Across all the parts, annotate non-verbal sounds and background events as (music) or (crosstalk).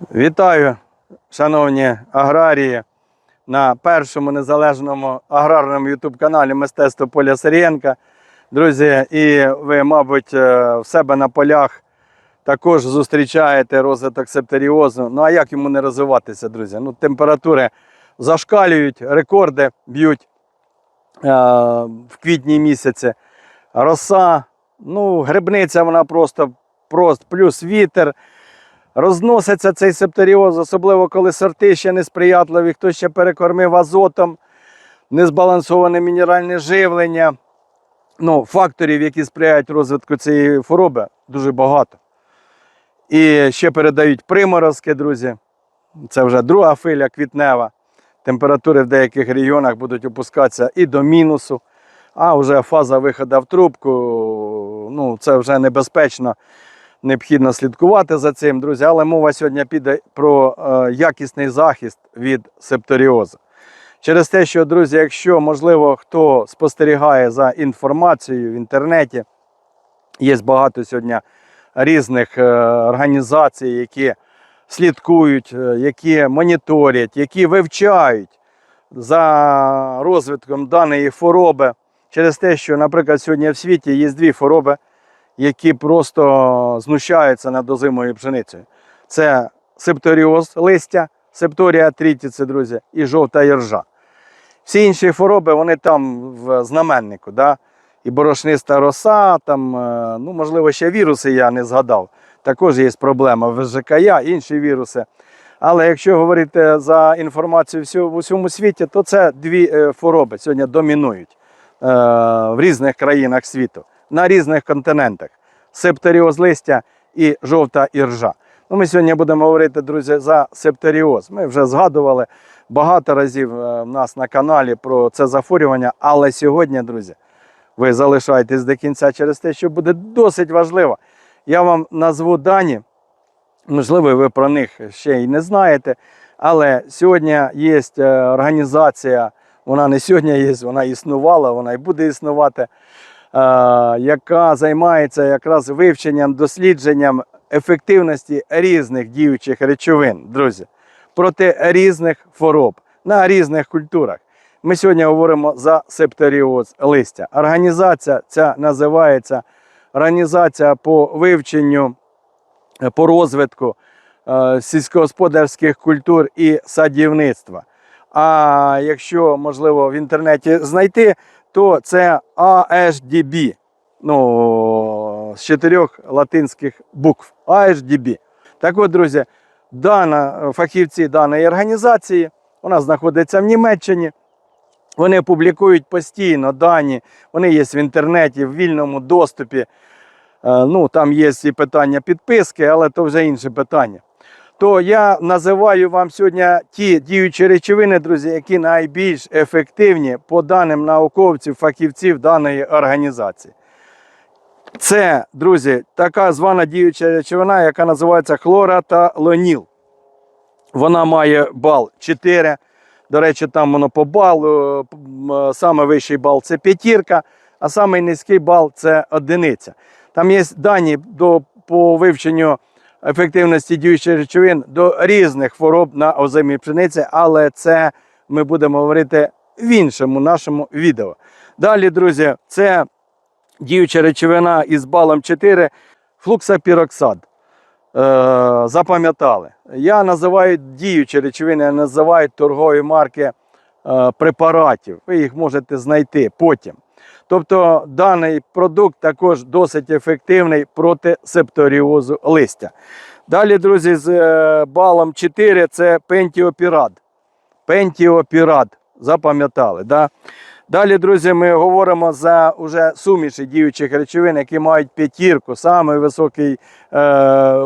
Вітаю, шановні аграрії, на першому незалежному аграрному ютуб-каналі Мистецтво Поля Сирієнка. Друзі, і ви, мабуть, е, в себе на полях також зустрічаєте розвиток септеріозу. Ну а як йому не розвиватися, друзі? Ну, температури зашкалюють, рекорди б'ють е, в квітні місяці. Роса, ну, грибниця вона просто, просто плюс вітер. Розноситься цей септоріоз, особливо коли сорти ще несприятливі, хто ще перекормив азотом, незбалансоване мінеральне живлення. Ну, факторів, які сприяють розвитку цієї хвороби, дуже багато. І ще передають приморозки, друзі. Це вже друга хвиля квітнева. Температури в деяких регіонах будуть опускатися і до мінусу. А вже фаза виходу в трубку, ну, це вже небезпечно необхідно слідкувати за цим, друзі. Але мова сьогодні піде про е, якісний захист від септоріозу. Через те, що, друзі, якщо, можливо, хто спостерігає за інформацією в інтернеті, є багато сьогодні різних е, організацій, які слідкують, е, які моніторять, які вивчають за розвитком даної хвороби. Через те, що, наприклад, сьогодні в світі є дві хвороби, які просто знущаються над озимою пшеницею. Це септоріоз листя, септорія трітіці, друзі, і жовта іржа. Всі інші хвороби, вони там в знаменнику. Да? І борошниста роса, там, е, ну, можливо, ще віруси я не згадав. Також є проблема в ЖКЯ, інші віруси. Але якщо говорити за інформацію в усьому світі, то це дві е, хвороби сьогодні домінують е, в різних країнах світу, на різних континентах. Септоріоз листя і жовта іржа. Ну, ми сьогодні будемо говорити, друзі, за септоріоз. Ми вже згадували багато разів е, в нас на каналі про це захворювання, але сьогодні, друзі, ви залишаєтесь до кінця через те, що буде досить важливо. Я вам назву дані, можливо, ви про них ще й не знаєте, але сьогодні є е, організація, вона не сьогодні є, вона існувала, вона і буде існувати, е, яка займається якраз вивченням, дослідженням ефективності різних діючих речовин, друзі, проти різних хвороб на різних культурах. Ми сьогодні говоримо за септоріоз листя. Організація ця називається Організація по вивченню, е, по розвитку е, сільськогосподарських культур і садівництва. А якщо можливо в інтернеті знайти, то це AHDB, ну, з чотирьох латинських букв. AHDB. Так от, друзі, дана, фахівці даної організації, вона знаходиться в Німеччині. Вони публікують постійно дані, вони є в інтернеті, в вільному доступі. Е, Ну, там є і питання підписки, але то вже інше питання. То я називаю вам сьогодні ті діючі речовини, друзі, які найбільш ефективні по даним науковців, фахівців даної організації. Це, друзі, така звана діюча речовина, яка називається хлораталоніл. Вона має бал 4. До речі, там воно по балу. е, Саме вищий бал це п'ятірка, а самий низький бал це одиниця. Там є дані до, по вивченню ефективності діючих речовин до різних хвороб на озимій пшениці, але це ми будемо говорити в іншому нашому відео. Далі, друзі, це діюча речовина із балом 4 флуксапіроксад. Е, запам'ятали. Я називаю діючі речовини, я називаю торгові марки препаратів. Ви їх можете знайти потім. Тобто даний продукт також досить ефективний проти септоріозу листя. Далі, друзі, з е, балом 4 це пентіопірад. Пентіопірад. Запам'ятали. Да? Далі, друзі, ми говоримо за уже суміші діючих речовин, які мають п'ятірку, самий високий е,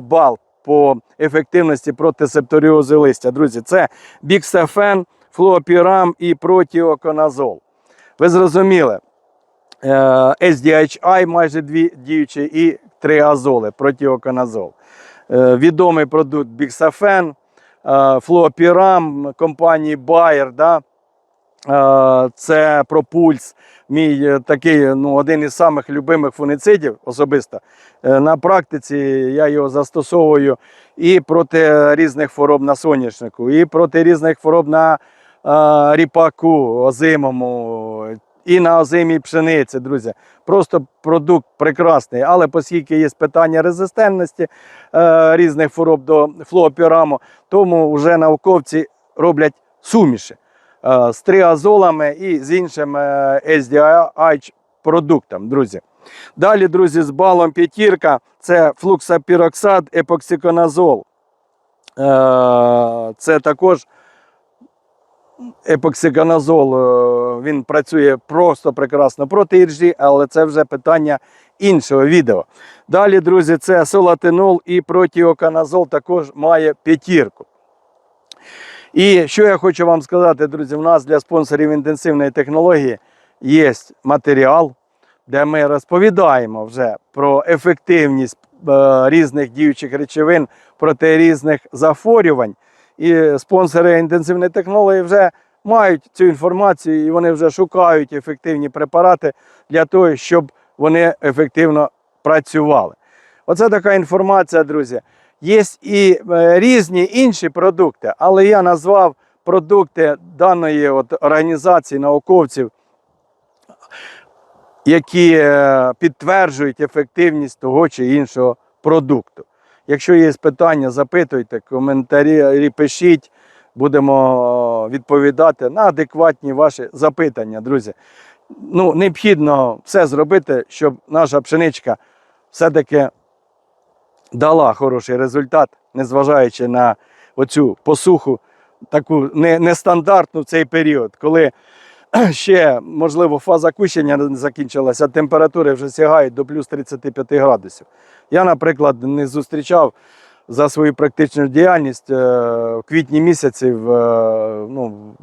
бал по ефективності проти септоріозу листя. Друзі, це біксафен, флуопірам і протіоконазол. Ви зрозуміли, е, SDHI майже дві діючі і три азоли, протіоконазол. Е, відомий продукт біксафен, е, флуопірам компанії Bayer, да? Це пропульс, мій такий ну, один із самих любимих фуницидів особисто. На практиці я його застосовую і проти різних хвороб на соняшнику, і проти різних хвороб на ріпаку озимому, і на озимій пшениці, друзі. Просто продукт прекрасний. Але оскільки є питання резистентності е, різних хвороб до флуопіраму, тому вже науковці роблять суміші е, з триазолами і з іншим е, SDI продуктом, друзі. Далі, друзі, з балом п'ятірка це флуксапіроксад, епоксиконазол. Е, Це також епоксиконазол. е, Він працює просто прекрасно проти іржі, але це вже питання іншого відео. Далі, друзі, це солатинол і протіоканазол також має п'ятірку. І що я хочу вам сказати, друзі, у нас для спонсорів інтенсивної технології є матеріал, де ми розповідаємо вже про ефективність е, різних діючих речовин проти різних захворювань. І спонсори інтенсивної технології вже мають цю інформацію і вони вже шукають ефективні препарати для того, щоб вони ефективно працювали. Оце така інформація, друзі. Є і е, різні інші продукти, але я назвав продукти даної от організації науковців, які е, підтверджують ефективність того чи іншого продукту. Якщо є питання, запитуйте, коментарі пишіть, будемо е, відповідати на адекватні ваші запитання, друзі. Ну, необхідно все зробити, щоб наша пшеничка все-таки дала хороший результат, незважаючи на оцю посуху, таку нестандартну цей період, коли (clears throat) ще, можливо, фаза кущення не закінчилася, температури вже сягають до плюс 35 градусів. Я, наприклад, не зустрічав за свою практичну діяльність е, в квітні місяці е, ну,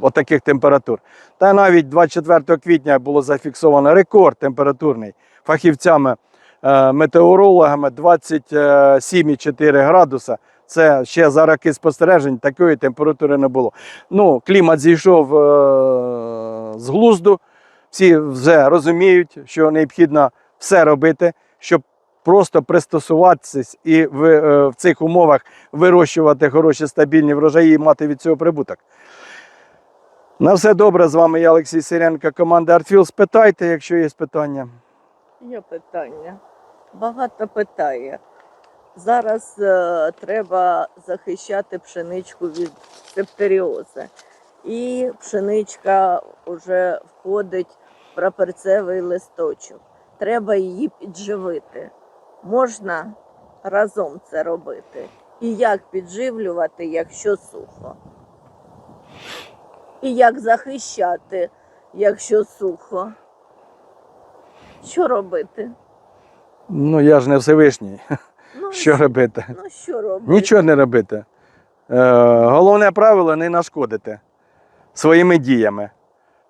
отаких температур. Та навіть 24 квітня було зафіксовано рекорд температурний фахівцями е, метеорологами 27,4 градуса. Це ще за роки спостережень такої температури не було. Ну, клімат зійшов з глузду. Всі вже розуміють, що необхідно все робити, щоб просто пристосуватися і в, е, в цих умовах вирощувати хороші стабільні врожаї і мати від цього прибуток. На все добре. З вами я Олексій Сиренко, команда Артфіл. Спитайте, якщо є питання. Є питання. Багато питає. Зараз е, треба захищати пшеничку від септеріозу. І пшеничка вже входить в прапорцевий листочок. Треба її підживити. Можна разом це робити. І як підживлювати, якщо сухо? І як захищати, якщо сухо? Що робити? Ну, я ж не Всевишній. Ну, (laughs) Що робити? Ну, що робити? Нічого не робити. Е, головне правило не нашкодити своїми діями.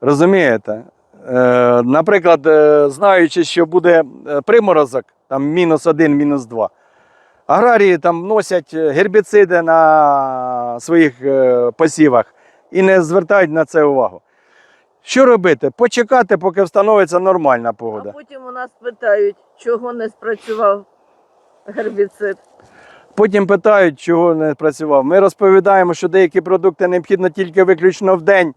Розумієте? Е, наприклад, е, знаючи, що буде е, приморозок, там мінус один, мінус два. Аграрії там носять гербіциди на своїх посівах і не звертають на це увагу. Що робити? Почекати, поки встановиться нормальна А погода. потім у нас питають, чого не спрацював гербіцид. Потім питають, чого не працював. Ми розповідаємо, що деякі продукти необхідно тільки виключно в день.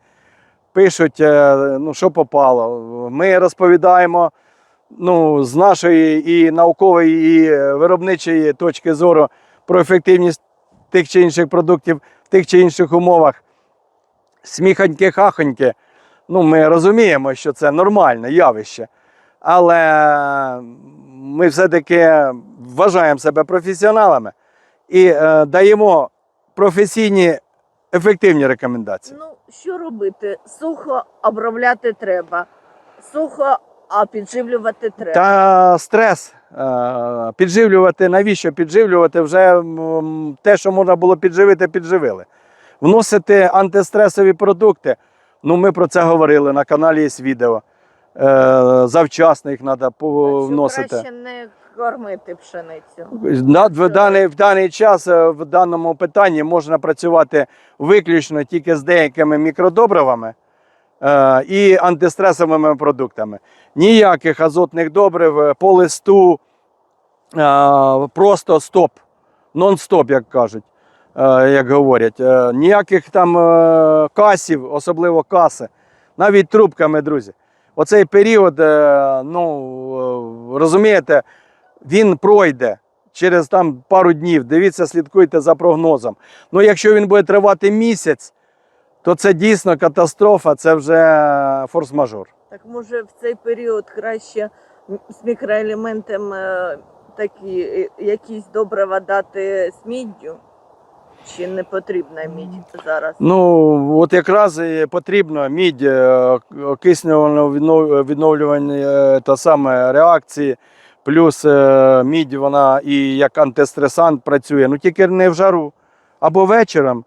Пишуть, е, ну, що попало. Ми розповідаємо ну, з нашої і наукової, і е, виробничої точки зору про ефективність тих чи інших продуктів в тих чи інших умовах. Сміхоньки, хахоньки. Ну, ми розуміємо, що це нормальне явище. Але ми все-таки вважаємо себе професіоналами і е, даємо професійні ефективні рекомендації. Ну, що робити? Сухо обробляти треба. Сухо, а підживлювати треба. Та стрес е, підживлювати, навіщо підживлювати? Вже те, що можна було підживити, підживили. Вносити антистресові продукти. Ну, ми про це говорили на каналі є відео. Е, завчасно їх треба вносити. краще не кормити пшеницю. На- В даний, в даний час е, в даному питанні можна працювати виключно тільки з деякими мікродобривами, е, і антистресовими продуктами. Ніяких азотних добрив е, по листу, е, просто стоп, нон-стоп, як кажуть, е, як говорять. Ніяких там касів, особливо каси, навіть трубками, друзі. Оцей період, ну, розумієте, він пройде через там пару днів. Дивіться, слідкуйте за прогнозом. Ну, якщо він буде тривати місяць, то це дійсно катастрофа, це вже форс-мажор. Так може в цей період краще з мікроелементом е, такі е, якісь добрива дати з міддю? Чи не потрібна мідь зараз? Ну, от якраз і потрібно мідь, е, окиснювально віднов- відновлювання та саме реакції, плюс е, мідь вона і як антистресант працює, ну тільки не в жару, або вечором,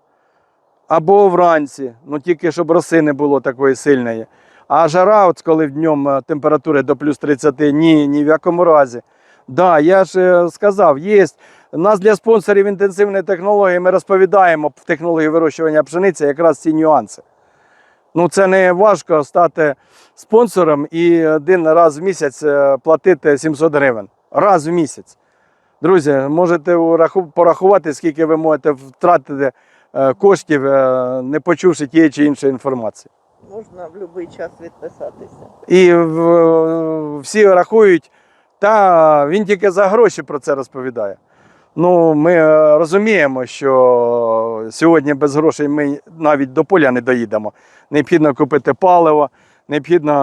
або вранці, ну тільки щоб роси не було такої сильної. А жара, от коли днем е, температури до плюс 30, ні, ні в якому разі. Да, я ж е, сказав, є. У нас для спонсорів інтенсивної технології ми розповідаємо в технології вирощування пшениці якраз ці нюанси. Ну, це не важко стати спонсором і один раз в місяць е, платити 700 гривень. Раз в місяць. Друзі, можете порахувати, скільки ви можете втратити е, коштів, е, не почувши тієї чи іншої інформації. Можна в будь-який час відписатися. І всі рахують, та він тільки за гроші про це розповідає. Ну, ми е, розуміємо, що сьогодні без грошей ми навіть до поля не доїдемо. Необхідно купити паливо, необхідно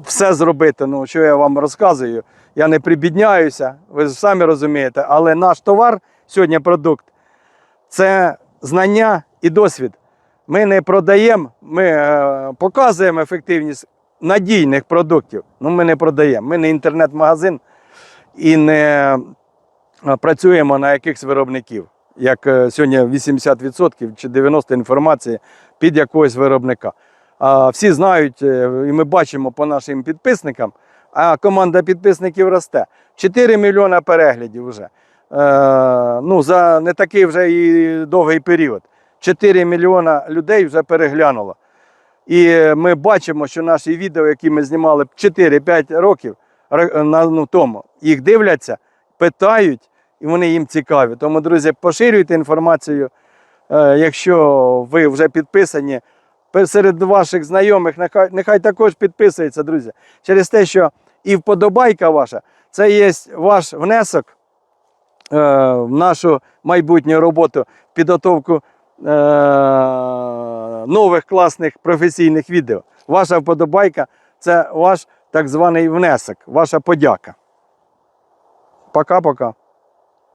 е, все зробити. Ну, що я вам розказую, я не прибідняюся, ви самі розумієте, але наш товар сьогодні продукт це знання і досвід. Ми не продаємо, ми е, показуємо ефективність надійних продуктів. Ну, ми не продаємо. Ми не інтернет-магазин і не працюємо на якихось виробників. Як е, сьогодні 80% чи 90% інформації під якогось виробника. Всі знають, е, і ми бачимо по нашим підписникам, а команда підписників росте. 4 мільйона переглядів вже. Е, ну, за не такий вже і довгий період. 4 мільйона людей вже переглянуло. І ми бачимо, що наші відео, які ми знімали 4-5 років ну, тому, їх дивляться, питають, і вони їм цікаві. Тому, друзі, поширюйте інформацію. Е, якщо ви вже підписані, серед ваших знайомих, нехай, нехай також підписуються, друзі. Через те, що і вподобайка ваша це є ваш внесок е, в нашу майбутню роботу, підготовку е, нових класних професійних відео. Ваша вподобайка це ваш так званий внесок, ваша подяка. Пока-пока.